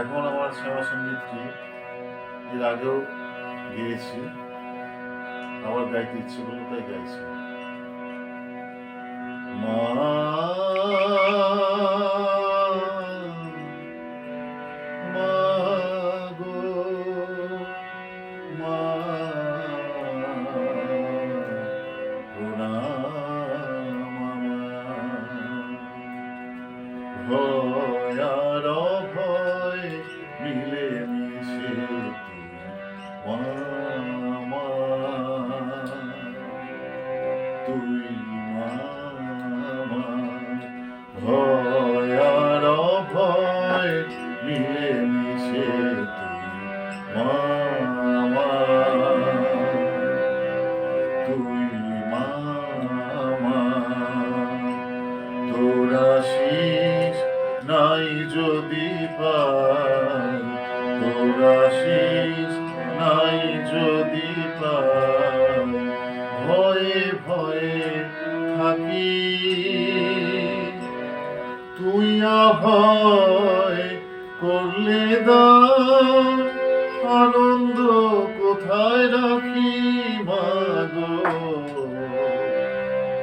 এখন আমার শ্যামা সঙ্গীতটি এর আগেও গেয়েছি। আবার গাইতে ইচ্ছে করল তাই গাইছি। মা মা গো মা মিলে মিশে তুই মামা ভয় মিলে মিশে তুই মামা তুই মামা তোরা শীষ নাই যদি ভয়ে ভয়ে থাকি। তুই ভয় করলে দান আনন্দ কোথায় রাখি মাগো?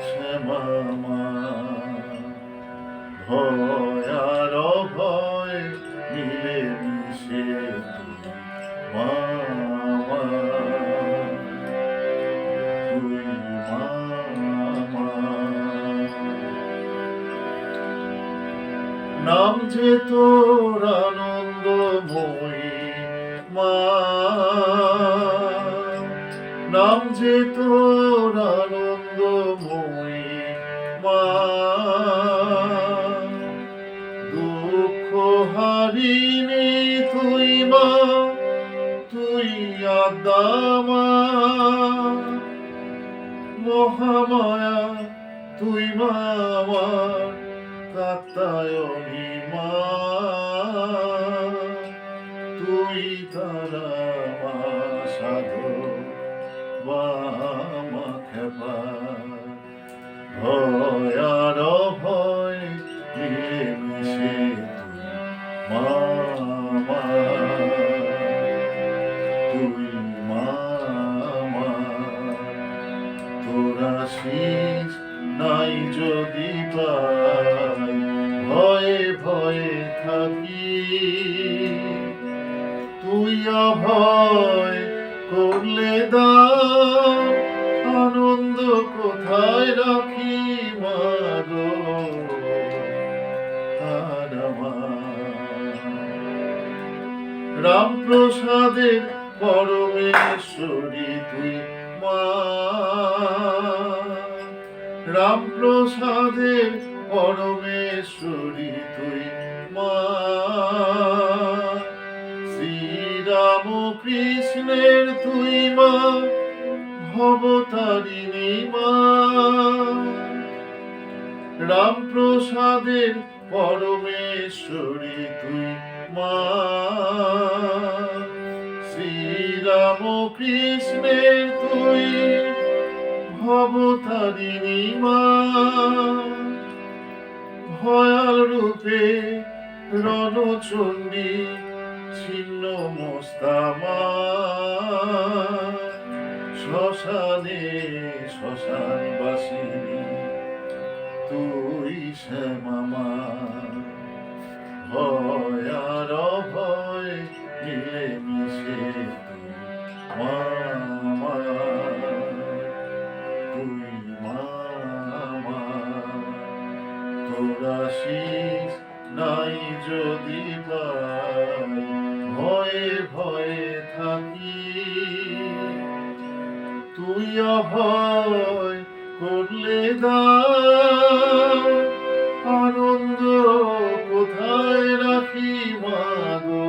শ্যামা ভয় আর ভয় মিলে মিশে। নাম যে তোর আনন্দময়ী মা। নাম যে তোর আনন্দময়ী মা। দুঃখ হারিনি আদামা মহামায়া, তুই মা আমার কাতায়নি মা, তুই তারা মা, সাধু বামা খেপা। ভয় আর ভয় মিশে তুই মামা তোরা নাই যদি পাই ভয়ে ভয়ে থাকি। তুই অভয় করলে দান আনন্দ কোথায় রাখি মাগো? রামপ্রসাদের পরমেশ্বরী তুই রামপ্রসাদের পরমেশ্বরী তুই মা। শ্রীরাম কৃষ্ণের তুই মা ভবতারিণী মা রামপ্রসাদের পরমেশ্বরী তুই মা। শ্রীরাম কৃষ্ণের তুই ভবতারিণী মা। ভয়াল রূপে রণচণ্ডী ছিন্ন মস্তামা শ্মশানে শ্মশান বাসিনী, তুই শ্যামামা ভয় আর ভয় মিলে মিশে আশিস নাই যদি ভয়ে ভয়ে থাকি তুই অভয় করলে আনন্দ কোথায় রাখি মাগো